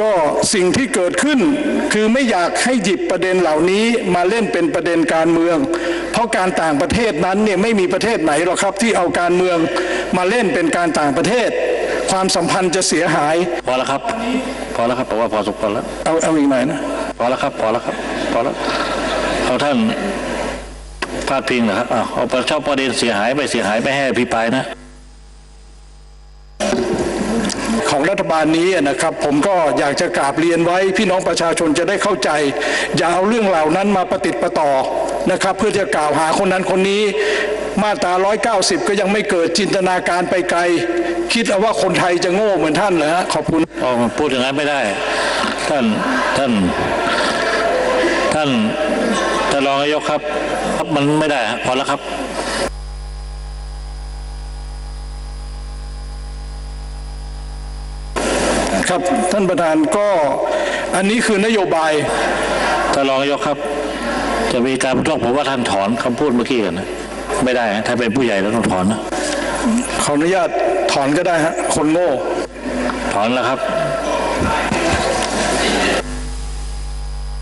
ก็สิ่งที่เกิดขึ้น คือไม่อยากให้หยิบประเด็นเหล่านี้มาเล่นเป็นประเด็นการเมือง เพราะการต่างประเทศนั้นเนี่ยไม่มีประเทศไหนหรอกครับที่เอาการเมืองมาเล่นเป็นการต่างประเทศ ความสัมพันธ์จะเสียหาย พอแล้วครับ พอแล้วครับผมว่าพอสมควรแล้วเอาเอาอีกหน่อยนะพอแล้วครับ พอแล้วครับพอแล้วเอาท่านพาดพิงเหรอครับเอาเอาประชาประเด็นเสียหายไปเสียหายไม่ให้อภิปรายนะ ของรัฐบาลนี้นะครับ ผมก็อยากจะกราบเรียนไว้ พี่น้องประชาชนจะได้เข้าใจ อย่าเอาเรื่องเหล่านั้นมาประติดประต่อนะครับ เพื่อจะกล่าวหาคนนั้นคนนี้มาตรา 190 ก็ยังไม่เกิดจินตนาการไปไกล คิดเอาว่าคนไทยจะโง่เหมือนท่านเหรอขอบคุณออพูดอย่างนั้นไม่ได้ ท่านท่านท่านท่านรองนายกครับครับมันไม่ได้พอแล้วครับ ครับ ท่านประธานก็อันนี้คือนโยบายท่านรองนายกครับ จะมีการประท้วงผมว่าท่านถอนคำพูดเมื่อกี้กันนะไม่ได้ฮะถ้าเป็นผู้ใหญ่แล้วต้องถอนนะขออนุญาตถอนก็ได้ฮะคนโง่ ถอนแล้วครับ